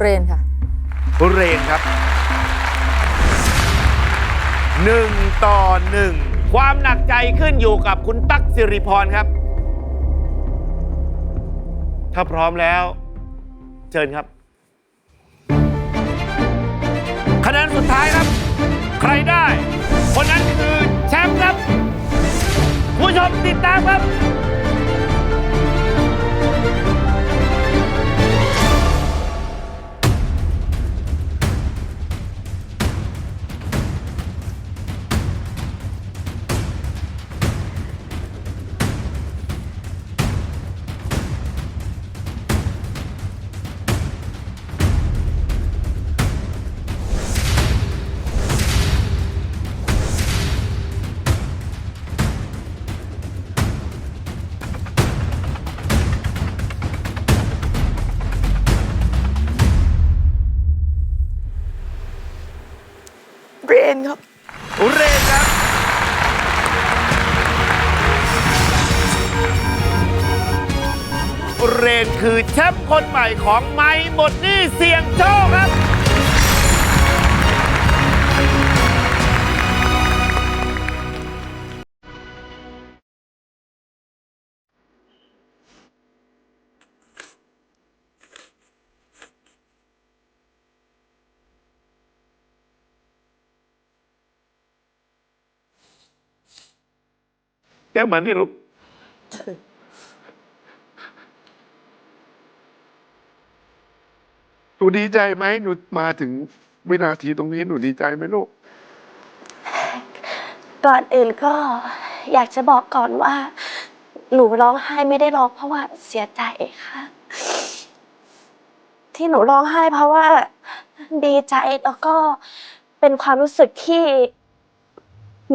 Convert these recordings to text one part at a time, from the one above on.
เรนค่ะ เรนครับหนึ่งต่อหนึ่งความหนักใจขึ้นอยู่กับคุณตั๊กสิริพรครับ ถ้าพร้อมแล้ว เชิญครับคะแนนสุดท้ายครับ ใครได้ คนนั้นคือแชมป์ครับ ผู้ชมติดตามครับ นครับ เรนครับ เรนคือแชมป์คนใหม่ของไม้หมดหนี่เสียงโชคครับ แก้วมันนี่ลูกหนูดีใจไหมหนูมาถึงวินาทีตรงนี้หนูดีใจไหมลูก ก่อนอื่นก็อยากจะบอกก่อนว่า หนูร้องไห้ไม่ได้ร้องเพราะว่าเสียใจค่ะ ที่หนูร้องไห้เพราะว่า ดีใจแล้วก็เป็นความรู้สึกที่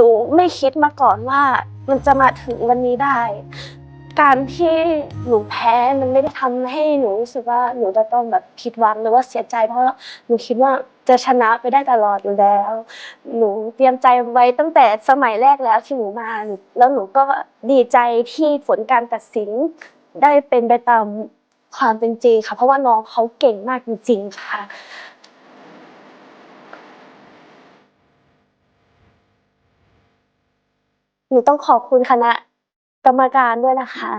หนูไม่คิดมาก่อนว่ามันจะมาถึงวันนี้ได้ การที่หนูแพ้มันไม่ได้ทำให้หนูรู้สึกว่าหนูจะต้องแบบผิดหวังหรือว่าเสียใจ เพราะหนูคิดว่าจะชนะไปได้ตลอดอยู่แล้ว หนูเตรียมใจไว้ตั้งแต่สมัยแรกแล้วที่หนูมาแล้วหนูก็ดีใจที่ผลการตัดสินได้เป็นไปตามความเป็นจริงค่ะ เพราะว่าน้องเขาเก่งมากจริงๆค่ะ หนูต้องขอบคุณคณะกรรมการด้วยนะคะ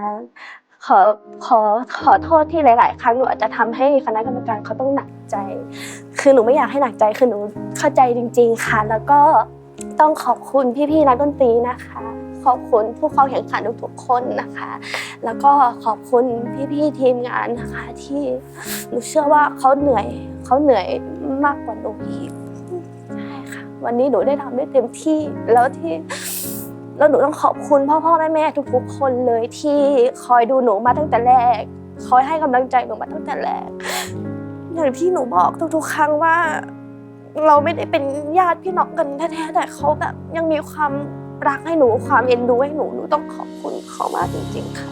ขอขอขอโทษที่หลาย ๆ ครั้งหนูอาจจะทำให้คณะกรรมการเขาต้องหนักใจ คือหนูไม่อยากให้หนักใจคือหนูเข้าใจจริง ๆ ค่ะ แล้วก็ต้องขอบคุณพี่ๆนักดนตรีนะคะ ขอบคุณผู้เข้าแข่งขันทุกๆคนนะคะ แล้วก็ขอบคุณพี่ๆทีมงานนะคะ ที่หนูเชื่อว่าเขาเหนื่อยเขาเหนื่อยมากกว่าหนูอีกใช่ค่ะ วันนี้หนูได้ทำได้เต็มที่แล้วที่ แล้วหนูต้องขอบคุณพ่อพ่อแม่แม่ทุกๆคนเลยที่คอยดูหนูมาตั้งแต่แรก คอยให้กำลังใจหนูมาตั้งแต่แรกอย่างที่หนูบอกทุกๆ ครั้งว่า เราไม่ได้เป็นญาติพี่น้องกันแท้ๆแต่เขาแบบยังมีความรักให้หนูความเอ็นดูให้หนูหนูต้องขอบคุณเขามากจริง ๆ ค่ะ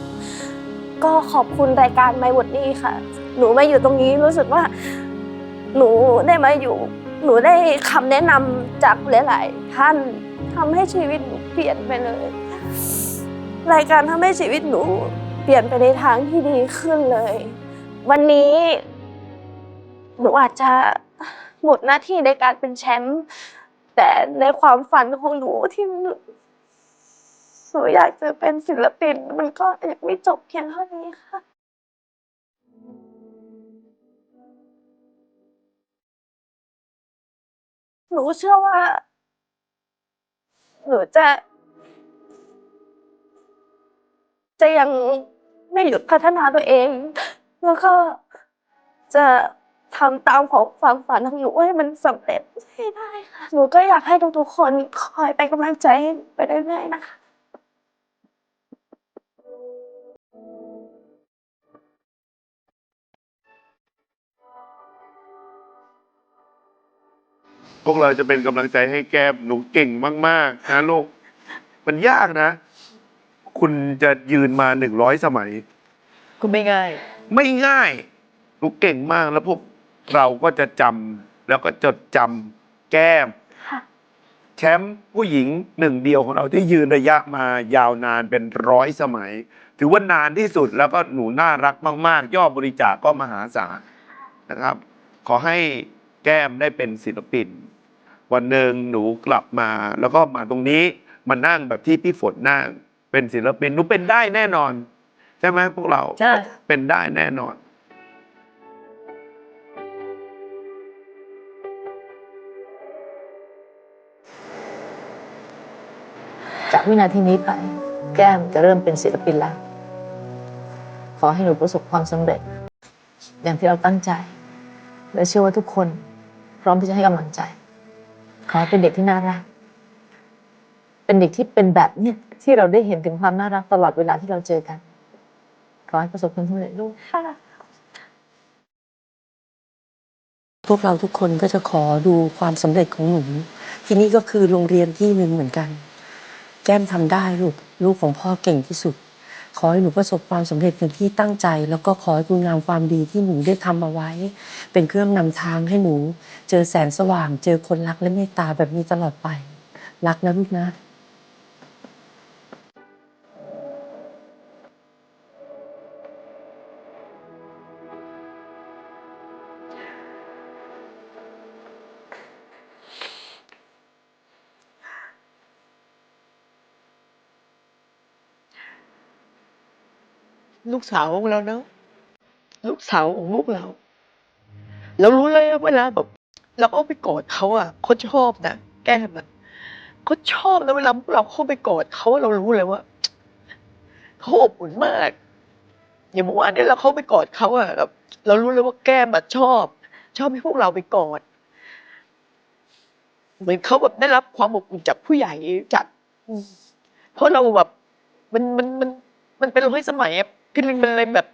ก็ขอบคุณรายการไม่หมดนี่ค่ะ หนูมาอยู่ตรงนี้รู้สึกว่า หนูได้มาอยู่ หนูได้คำแนะนำจากหลาย ๆ ท่านทำให้ชีวิตหนู ปลี่ยนไปเลย รายการทำให้ชีวิตหนูเปลี่ยนไปในทางที่ดีขึ้นเลย วันนี้ หนูอาจจะหมดหน้าที่ในการเป็นแชมป์แต่ในความฝันของหนูที่หนูอยากจะเป็นศิลปิน มันก็ยังไม่จบเพียงเท่านี้ค่ะหนูเชื่อว่าหนูจะ จะยังไม่หยุดพัฒนาตัวเองแล้วก็จะทำตามของความฝันของหนูให้มันสำเร็จให้ได้ค่ะหนูก็อยากให้ทุกๆคนคอยเป็นกำลังใจไปเรื่อยๆนะคะพวกเราจะเป็นกำลังใจให้แก้มหนูเก่งมากๆนะลูกมันยากนะ คุณจะยืนมาหนึ่งร้อยสมัยคุณไม่ง่าย ไม่ง่ายหนูเก่งมากแล้วพวกเราก็จะจำแล้วก็จดจำแก้ม ค่ะ แชมป์ผู้หญิงหนึ่งเดียวของเราที่ยืนระยะมายาวนานเป็นร้อยสมัย ถือว่านานที่สุดแล้วก็หนูน่ารักมาก ๆ ยอดบริจาคก็มหาศาลนะครับ ขอให้แก้มได้เป็นศิลปิน วันหนึ่งหนูกลับมา แล้วก็มาตรงนี้มานั่งแบบที่พี่ฝนนั่ง เป็นศิลปินหนูเป็นได้แน่นอน ใช่ไหมพวกเราใช่ เป็นได้แน่นอน จากวินาทีนี้ไป แก้มจะเริ่มเป็นศิลปินแล้ว ขอให้หนูประสบความสำเร็จ อย่างที่เราตั้งใจ และเชื่อว่าทุกคน พร้อมที่จะให้กำลังใจ ขอให้เป็นเด็กที่น่ารัก เป็นเด็กที่เป็นแบบเนี้ยที่เราได้เห็นถึงความน่ารักตลอดเวลาที่เราเจอกัน ขอให้ประสบความสำเร็จลูกค่ะ พวกเราทุกคนก็จะขอดูความสำเร็จของหนู ที่นี่ก็คือโรงเรียนที่หนึ่งเหมือนกัน แก้มทำได้ลูก ลูกของพ่อเก่งที่สุด ขอให้หนูประสบความสำเร็จอย่างที่ตั้งใจ แล้วก็ขอให้คุณงามความดีที่หนูได้ทำเอาไว้ เป็นเครื่องนำทางให้หนู เจอแสงสว่าง เจอคนรักและเมตตาแบบนี้ตลอดไป รักนะลูกนะ ลูกสาวของเราเนอะลูกสาวของลูกเรา เรารู้เลยว่าเวลาแบบเราเอาไปกอดเขาอะเขาชอบนะแก้มอะเขาชอบนะเวลาเราเข้าไปกอดเขาเรารู้เลยว่าเขาอบอุ่นมาก อย่างเมื่อวานนี้เราเข้าไปกอดเขาอะแบบเรารู้เลยว่าแก้มอะชอบ ชอบให้พวกเราไปกอด เหมือนเขาแบบได้รับความอบอุ่นจากผู้ใหญ่จากเพราะเราแบบมันมันมันมันเป็นร้อยสมัยอะ คือมันเป็นอะไรแบบ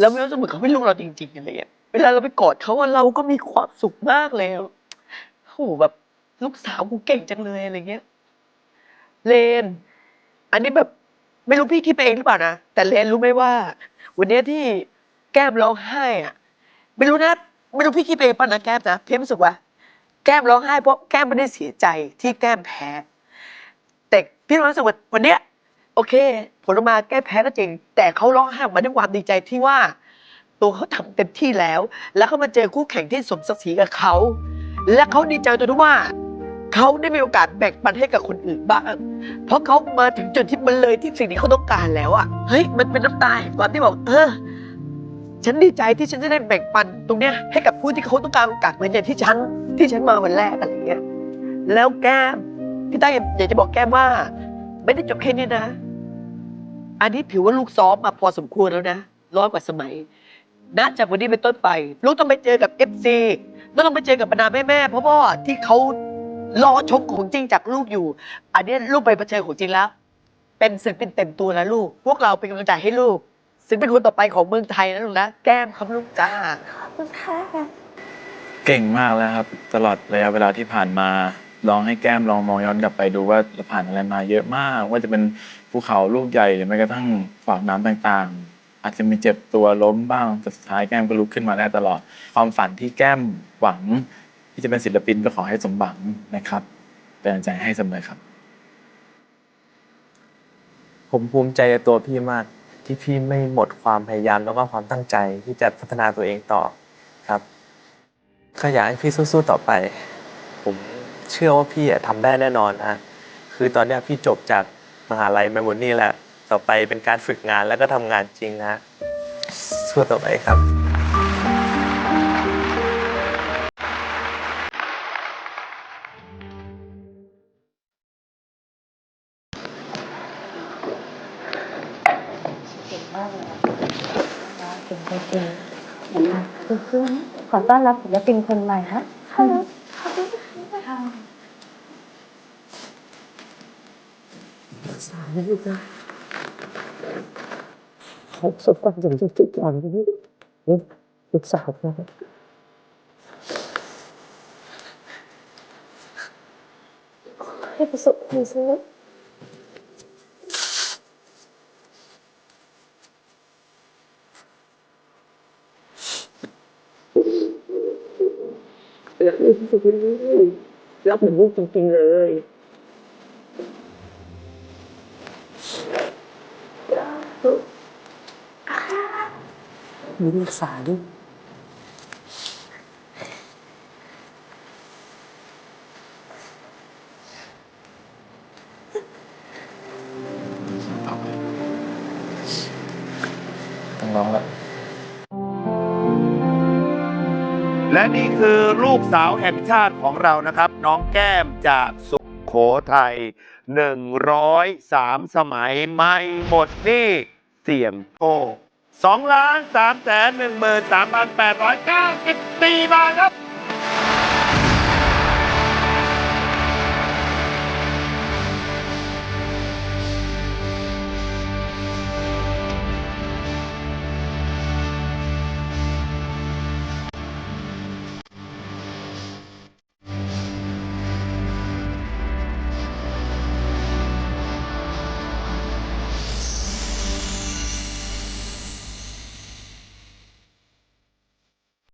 เราไม่รู้สึกเหมือนเขาไม่รู้เราจริงๆอะไรเงี้ยเวลาเราไปกอดเขาอะเราก็มีความสุขมากเลยอะโอ้โหแบบลูกสาวกูเก่งจังเลยอะไรเงี้ยเลน อันนี้แบบไม่รู้พี่คิดไปเองหรือเปล่านะแต่เลนรู้ไหมว่า วันเนี้ยที่แก้มร้องไห้อะไม่รู้นะไม่รู้พี่คิดไปเองป่ะนะแก้มนะพี่รู้สึกว่า แก้มร้องไห้เพราะแก้มไม่ได้เสียใจที่แก้มแพ้แต่พี่รู้สึกว่าวันเนี้ย โอเค ผลออกมาแก้แพ้ก็จริง แต่เขาร้องไห้ออกมาด้วยความดีใจที่ว่า ตัวเขาทำเต็มที่แล้ว แล้วเขามาเจอคู่แข่งที่สมศักดิ์ศรีกับเขา และเขาดีใจตรงที่ว่าเขาได้มีโอกาสแบ่งปันให้กับคนอื่นบ้าง เพราะเขามาถึงจุดที่มันเลยที่สิ่งที่เขาต้องการแล้วอะ เฮ้ย มันเป็นน้ำตาแห่งความที่บอกเออ ฉันดีใจที่ฉันจะได้แบ่งปันตรงเนี้ยให้กับผู้ที่เขาต้องการโอกาสเหมือนอย่างที่ฉัน ที่ฉันมาวันแรกอะไรเงี้ย แล้วแก้มพี่ต้าอยากจะบอกแก้มว่า ไม่ได้จบแค่นี้นะ อันนี้ถือว่าลูกซ้อมมาพอสมควรแล้วนะร้อยกว่าสมัยณจากวันนี้เป็นต้นไปลูกต้องไปเจอกับเอฟซีต้องไปเจอกับบรรดาแม่ๆเพราะว่าที่เขารอชมของจริงจากลูกอยู่ อันนี้ลูกไปเผชิญของจริงแล้ว เป็นศิลปินเต็มตัวแล้วลูก พวกเราเป็นกำลังใจให้ลูกศิลปินคนต่อไปของเมืองไทยนะลูกนะแก้มครับลูกจ้าขอบคุณค่ะเก่งมากแล้วครับ ตลอดระยะเวลาที่ผ่านมา ลองให้แก้มลองมองย้อนกลับไปดูว่าเราผ่านอะไรมาเยอะมาก ว่าจะเป็นภูเขาลูกใหญ่หรือแม้กระทั่งฝากน้ำต่างๆ อาจจะมีเจ็บตัวล้มบ้างแต่สุดท้ายแก้มก็ลุกขึ้นมาได้ตลอด ความฝันที่แก้มหวัง ที่จะเป็นศิลปินก็ขอให้สมหวังนะครับ เป็นกำลังใจให้เสมอครับ ผมภูมิใจในตัวพี่มากที่พี่ไม่หมดความพยายามแล้วก็ความตั้งใจที่จะพัฒนาตัวเองต่อครับก็อยากให้พี่สู้ๆต่อไป ผม เชื่อว่าพี่อะทำได้แน่นอนนะคือตอนนี้พี่จบจากมหาลัยมมดนี่แหละต่อไปเป็นการฝึกงานแล้วก็ทำงานจริงนะสู้ต่อไปครับเก่งมากเลยเก่งจริงๆคือขอต้อนรับศิลปินคนใหม่ฮะค่ะค่ะสาวลูกนะเขาสบความสำเร็จทุกอย่างนี่ลูกสาวนะให้ประสบความสำเร็จ รักลูกจริงๆเลยรักเหมือนลูกจริงๆเลยมีลูกสาวด้วย สาวแห่งชาติของเรานะครับ น้องแก้มจากสุขโขทัย103 สมัยไม่หมดหนี่เสี่ยงโชค2ล้าน3แสน1 3 8 9 4บาทครับ